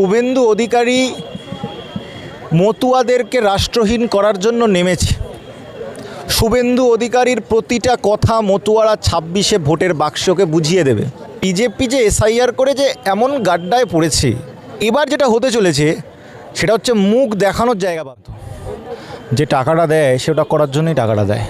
শুভেন্দু অধিকারী মতুয়াদেরকে রাষ্ট্রহীন করার জন্য নেমেছে। শুভেন্দু অধিকারীর প্রতিটা কথা মতুয়ারা ছাব্বিশে ভোটের বাক্সকে বুঝিয়ে দেবে। বিজেপি যে এসআইআর করে যে এমন গাড্ডায় পড়েছে, এবার যেটা হতে চলেছে, সেটা হচ্ছে মুখ দেখানোর জায়গা বাধ্য। যে টাকাটা দেয় সেটা করার জন্যই টাকাটা দেয়।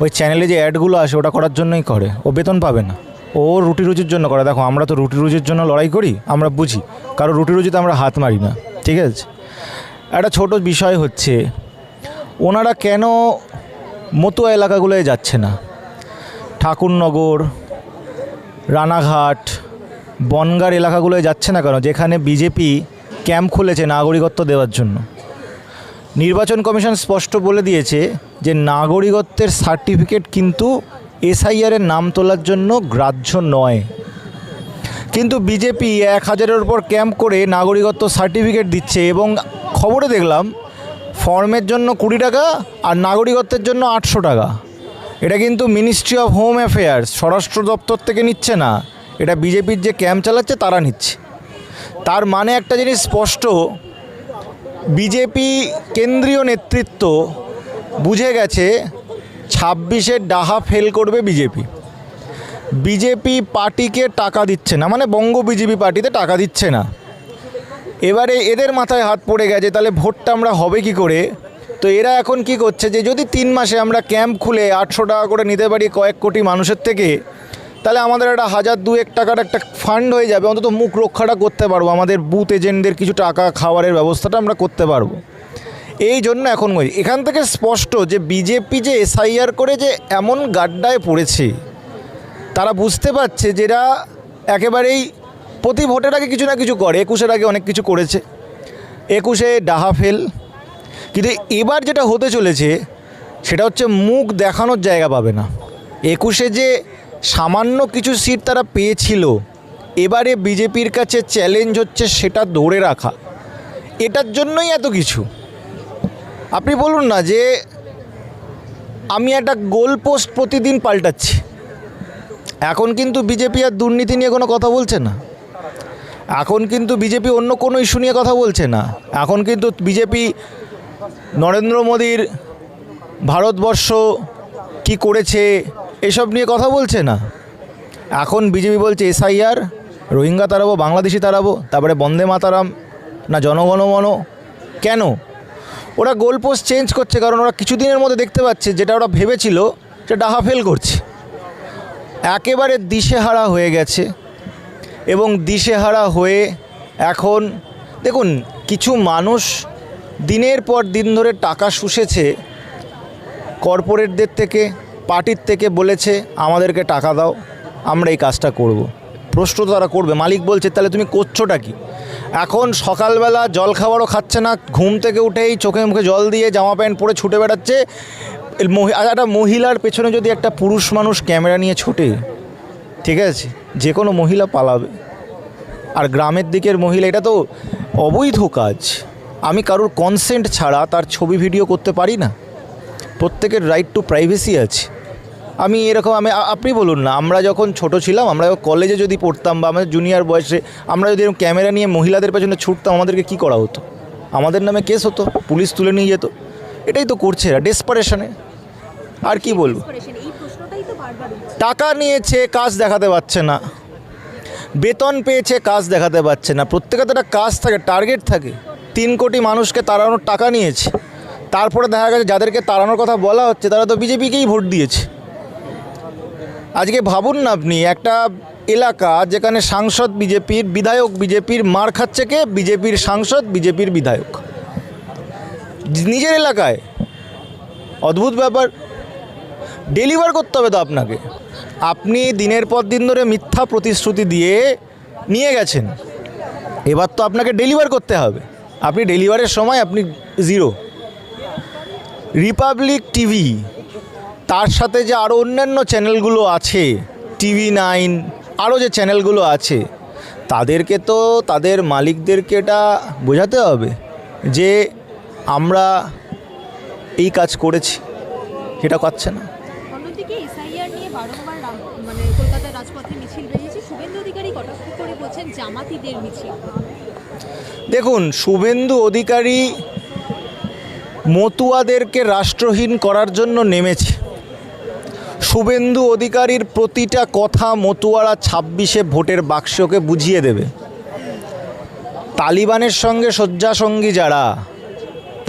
ওই চ্যানেলে যে অ্যাডগুলো আসে, ওটা করার জন্যই করে। ও বেতন পাবে না। ও রুটি রুজির জন্য করে। দেখো, আমরা তো রুটি রুজির জন্য লড়াই করি, আমরা বুঝি। কারও রুটি রুজিতে আমরা হাত মারি না, ঠিক আছে? একটা ছোট বিষয় হচ্ছে, ওনারা কেন মতো এলাকাগুলোয় যাচ্ছে না? ঠাকুরনগর, রানাঘাট, বনগার এলাকাগুলোয় যাচ্ছে না কেন? যেখানে বিজেপি ক্যাম্প খুলেছে নাগরিকত্ব দেওয়ার জন্য। নির্বাচন কমিশন স্পষ্ট বলে দিয়েছে যে, নাগরিকত্বের সার্টিফিকেট কিন্তু এসআইআরের নাম তোলার জন্য গ্রাহ্য নয়। কিন্তু বিজেপি এক হাজারের উপর ক্যাম্প করে নাগরিকত্ব সার্টিফিকেট দিচ্ছে এবং খবরে দেখলাম, ফর্মের জন্য কুড়ি টাকা আর নাগরিকত্বের জন্য আটশো টাকা। এটা কিন্তু মিনিস্ট্রি অফ হোম অ্যাফেয়ার্স স্বরাষ্ট্র দপ্তর থেকে নিচ্ছে না। এটা বিজেপির যে ক্যাম্প চালাচ্ছে তারা নিচ্ছে। তার মানে একটা জিনিস স্পষ্ট, বিজেপি কেন্দ্রীয় নেতৃত্ব বুঝে গেছে ছাব্বিশের ডাহা ফেল করবে বিজেপি। বিজেপি পার্টিকে টাকা দিচ্ছে না মানে বঙ্গ বিজেপি পার্টিতে টাকা দিচ্ছে না। এবারে এদের মাথায় হাত পড়ে গেছে, তাহলে ভোটটা আমরা হবে কি করে? তো এরা এখন কি করছে যে, যদি তিন মাসে আমরা ক্যাম্প খুলে আটশো টাকা করে নিতে পারি কয়েক কোটি মানুষের থেকে, তাহলে আমাদের একটা হাজার দুয়েক টাকার একটা ফান্ড হয়ে যাবে। অন্তত মুখ রক্ষাটা করতে পারব, আমাদের বুথ এজেন্টদের কিছু টাকা খাওয়ারের ব্যবস্থাটা আমরা করতে পারব। এই জন্য এখন এখান থেকে স্পষ্ট যে বিজেপি যে এসআইআর করে যে এমন গাড্ডায় পড়েছে, তারা বুঝতে পারছে যেটা একেবারেই প্রতি ভোটের আগে কিছু না কিছু করে, একুশের আগে অনেক কিছু করেছে। একুশে ডাহা ফেল। কিন্তু এবার যেটা হতে চলেছে, সেটা হচ্ছে মুখ দেখানোর জায়গা পাবে না। একুশে যে সামান্য কিছু সিট তারা পেয়েছিল, এবারে বিজেপির কাছে চ্যালেঞ্জ হচ্ছে সেটা ধরে রাখা। এটার জন্যই এত কিছু। আপনি বলুন না যে আমি একটা গোল পোস্ট প্রতিদিন পাল্টাচ্ছি। এখন কিন্তু বিজেপি আর দুর্নীতি নিয়ে কোনো কথা বলছে না। এখন কিন্তু বিজেপি অন্য কোনো ইস্যু নিয়ে কথা বলছে না। এখন কিন্তু বিজেপি নরেন্দ্র মোদীর ভারতবর্ষ কি করেছে এসব নিয়ে কথা বলছে না। এখন বিজেপি বলছে এসআইআর, রোহিঙ্গা তাড়াবো, বাংলাদেশি তাড়াবো, তারপরে বন্দে মাতারাম, না জনগণমন কেন? ওরা গোল পোস্ট চেঞ্জ করছে কারণ ওরা কিছুদিনের মধ্যে দেখতে পাচ্ছে, যেটা ওরা ভেবেছিল সেটা ডাহা ফেল করছে একেবারে দিশেহারা হয়ে গেছে এবং দিশেহারা হয়ে এখন, দেখুন, কিছু মানুষ দিনের পর দিন ধরে টাকা শুষেছে কর্পোরেটদের থেকে পার্টির থেকে বলেছে, আমাদেরকে টাকা দাও, আমরা এই কাজটা করব। প্রশ্ন তারা করবে। মালিক বলছে, তাহলে তুমি করছোটা কি? এখন সকালবেলা জল খাবারও খাচ্ছে না, ঘুম থেকে উঠেই চোখে মুখে জল দিয়ে জামা প্যান্ট পরে ছুটে বেড়াচ্ছে। একটা মহিলার পেছনে যদি একটা পুরুষ মানুষ ক্যামেরা নিয়ে ছোটে, ঠিক আছে, যে কোনো মহিলা পালাবে। আর গ্রামের দিকের মহিলা, এটা তো অবৈধ কাজ। আমি কারোর কনসেন্ট ছাড়া তার ছবি ভিডিও করতে পারি না। প্রত্যেকের রাইট টু প্রাইভেসি আছে। আমি এরকম আমি আপনি বলুন না আমরা যখন ছোট ছিলাম আমরা কলেজে যদি পড়তাম বা আমাদের জুনিয়র বয়সে আমরা যদি এরকম ক্যামেরা নিয়ে মহিলাদের পেছনে ছুটতাম আমাদেরকে কি করা হতো? আমাদের নামে কেস হতো পুলিশ তুলে নিয়ে যেত। এটাই তো করছে এরা ডেসপারেশনে আর কি বলব? টাকা নিয়েছে কাজ দেখাতে পারছে না। বেতন পেয়েছে কাজ দেখাতে পারছে না। প্রত্যেকের তো একটা কাজ থাকে টার্গেট থাকে। তিন কোটি মানুষকে তাড়ানোর টাকা নিয়েছে। তারপরে দেখা গেছে যাদেরকে তাড়ানোর কথা বলা হচ্ছে তারা তো বিজেপিকেই ভোট দিয়েছে। আজকে ভাবুন না আপনি, একটা এলাকা যেখানে সাংসদ বিজেপির বিধায়ক, বিজেপির মার খাচ্ছে কে? বিজেপির সাংসদ, বিজেপির বিধায়ক। নিজের এলাকায়। অদ্ভুত ব্যাপার। ডেলিভার করতে হবে তো আপনাকে। আপনি দিনের পর দিন ধরে মিথ্যা প্রতিশ্রুতি দিয়ে নিয়ে গেছেন। এবার তো আপনাকে ডেলিভার করতে হবে। আপনি ডেলিভারের সময় আপনি জিরো। রিপাবলিক টিভি তার সাথে যে আরও অন্যান্য চ্যানেলগুলো আছে টিভি নাইন আরও যে চ্যানেলগুলো আছে তাদেরকে তো তাদের মালিকদেরকে এটা বোঝাতে হবে যে আমরা এই কাজ করেছি সেটা করছে না। মানে দেখুন শুভেন্দু অধিকারী মতুয়াদেরকে রাষ্ট্রহীন করার জন্য নেমেছে। শুভেন্দু অধিকারীর প্রতিটা কথা মতুয়ারা ছাব্বিশে ভোটের বাক্সকে বুঝিয়ে দেবে। তালিবানের সঙ্গে শয্যাসঙ্গী যারা,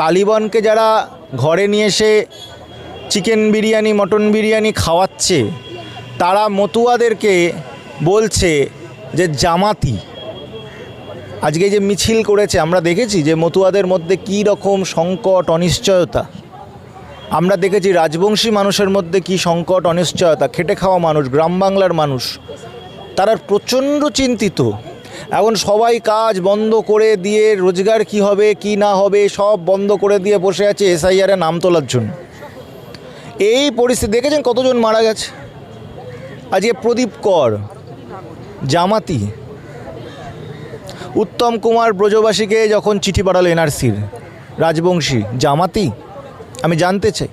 তালিবানকে যারা ঘরে নিয়ে এসে চিকেন বিরিয়ানি, মটন বিরিয়ানি খাওয়াচ্ছে, তারা মতুয়াদেরকে বলছে যে জামাতি, আজকে যে মিছিল করেছে, আমরা দেখেছি যে মতুয়াদের মধ্যে কী রকম সংকট, অনিশ্চয়তা। আমরা দেখেছি রাজবংশী মানুষের মধ্যে কি সংকট, অনিশ্চয়তা, খেটে খাওয়া মানুষ, গ্রাম বাংলার মানুষ, তারা প্রচণ্ড চিন্তিত। এখন সবাই কাজ বন্ধ করে দিয়ে রোজগার কি হবে, কি না হবে, সব বন্ধ করে দিয়ে বসে আছে এসআইআরে নাম তোলার জন্য। এই পরিস্থিতি, দেখেছেন কতজন মারা গেছে? আজকে প্রদীপ কর, জামাতি, উত্তম কুমার ব্রজবাসীকে যখন চিঠি পাঠালো এনআরসির রাজবংশী, জামাতি আমি জানতে চাই।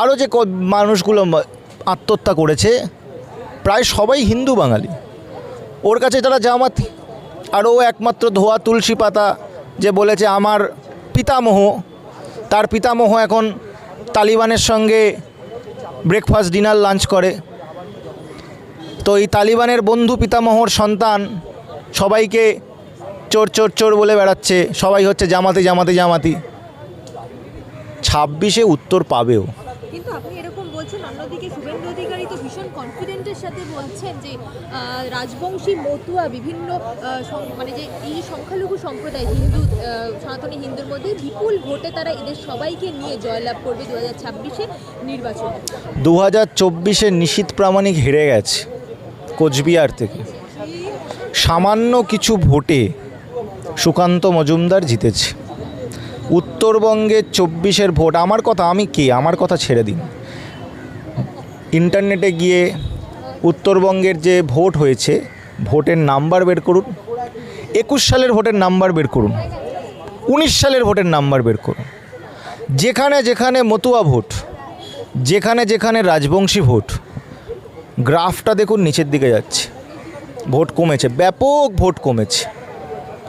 আরও যে মানুষগুলো আত্মহত্যা করেছে, প্রায় সবাই হিন্দু বাঙালি। ওর কাছে তারা জামাতি। আর ও একমাত্র ধোয়া তুলসী পাতা যে বলেছে আমার পিতামহ, তার পিতামহ এখন তালিবানের সঙ্গে ব্রেকফাস্ট ডিনার লাঞ্চ করে। তো এই তালিবানের বন্ধু পিতামহর সন্তান সবাইকে চোর চোর চোর বলে বেড়াচ্ছে। সবাই হচ্ছে জামাতি জামাতি জামাতি। ছাব্বিশে উত্তর পাবেও। কিন্তু আপনি এরকম বলছেন অন্যদিকে শুভেন্দু অধিকারী তো ভীষণ কনফিডেন্টের সাথে বলছেন যে রাজবংশী মতুয়া বিভিন্ন মানে যে এই সংখ্যালঘু সম্প্রদায় হিন্দু সনাতনী হিন্দুর মধ্যে বিপুল ভোটে তারা এদের সবাইকে নিয়ে জয়লাভ করবে দু হাজার ছাব্বিশে নির্বাচনে। দু হাজার চব্বিশে নিশীত প্রামাণিক হেরে গেছে কোচবিহার থেকে। সামান্য কিছু ভোটে সুকান্ত মজুমদার জিতেছে। উত্তরবঙ্গের চব্বিশের ভোট, আমার কথা আমি কে? আমার কথা ছেড়ে দিন। ইন্টারনেটে গিয়ে উত্তরবঙ্গের যে ভোট হয়েছে, ভোটের নাম্বার বের করুন। একুশ সালের ভোটের নাম্বার বের করুন। উনিশ সালের ভোটের নাম্বার বের করুন। যেখানে যেখানে মতুয়া ভোট, যেখানে যেখানে রাজবংশী ভোট, গ্রাফটা দেখুন নিচের দিকে যাচ্ছে। ভোট কমেছে, ব্যাপক ভোট কমেছে।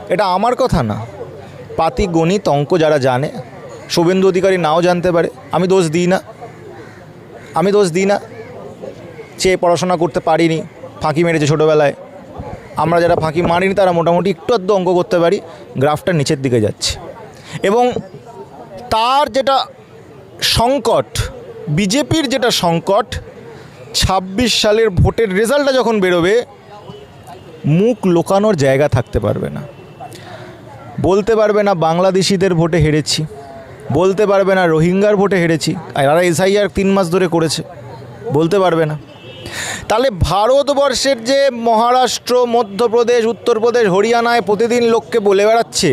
এটা আমার কথা না। পাতি গণিত অঙ্ক যারা জানে, শুভেন্দু অধিকারী নাও জানতে পারে, আমি দোষ দিই না। আমি দোষ দিই না। চেয়ে পড়াশোনা করতে পারিনি, ফাঁকি মেরেছে ছোটোবেলায়। আমরা যারা ফাঁকি মারিনি, তারা মোটামুটি একটু আধটু অঙ্ক করতে পারি, গ্রাফটা নিচের দিকে যাচ্ছে। এবং তার যেটা সংকট, বিজেপির যেটা সংকট, ছাব্বিশ সালের ভোটের রেজাল্টটা যখন বেরোবে, মুখ লোকানোর জায়গা থাকতে পারবে না। বলতে পারবে না বাংলাদেশিদের ভোটে হেরেছি, বলতে পারবে না রোহিঙ্গার ভোটে হেরেছি এরা এসআইআর তিন মাস ধরে করেছে, বলতে পারবে না। তাহলে ভারতবর্ষের যে মহারাষ্ট্র, মধ্যপ্রদেশ, উত্তরপ্রদেশ, হরিয়ানায় প্রতিদিন লোককে বলে বেড়াচ্ছে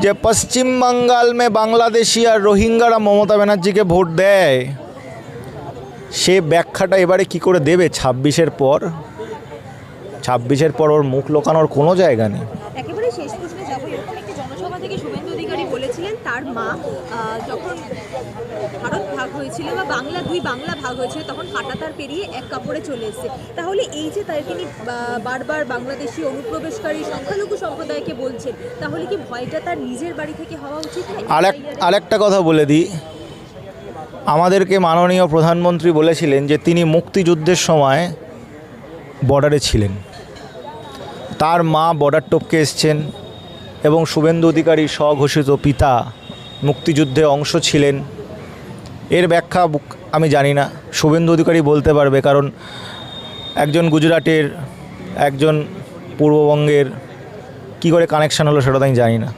যে পশ্চিম বাঙ্গাল মে বাংলাদেশি আর রোহিঙ্গারা মমতা ব্যানার্জিকে ভোট দেয়। সে ব্যাখ্যাটা এবারে কি করে দেবে? ছাব্বিশের পর ছাব্বিশের পর ওর মুখ লোকানোর কোনো জায়গা নেই একেবারে শেষ প্রশ্নে যাব এরকম একটি জনসভা থেকে শুভেন্দু অধিকারী বলেছিলেন তার মা আহ, যখন ভারত ভাগ হয়েছিল বা বাংলা দুই বাংলা ভাগ হয়েছিল তখন কাটাতার পেরিয়ে এক কাপড়ে চলে এসেছে। তাহলে এই যে তাই তিনি বারবার বাংলাদেশি অনুপ্রবেশকারী সংখ্যালঘু সম্প্রদায়কে বলছেন তাহলে কি ভয়টা তার নিজের বাড়ি থেকে হওয়া উচিত? আরেক আরেকটা কথা বলে দিই। আমাদেরকে মাননীয় প্রধানমন্ত্রী বলেছিলেন যে তিনি মুক্তিযুদ্ধের সময় বর্ডারে ছিলেন। তার মা বর্ডার টপকে এসছেন এবং শুভেন্দু অধিকারী স্বঘোষিত পিতা মুক্তিযুদ্ধে অংশ ছিলেন। এর ব্যাখ্যা আমি জানি না। শুভেন্দু অধিকারী বলতে পারবে, কারণ একজন গুজরাটের, একজন পূর্ববঙ্গের, কি করে কানেকশান হলো সেটা তো আমি জানি না।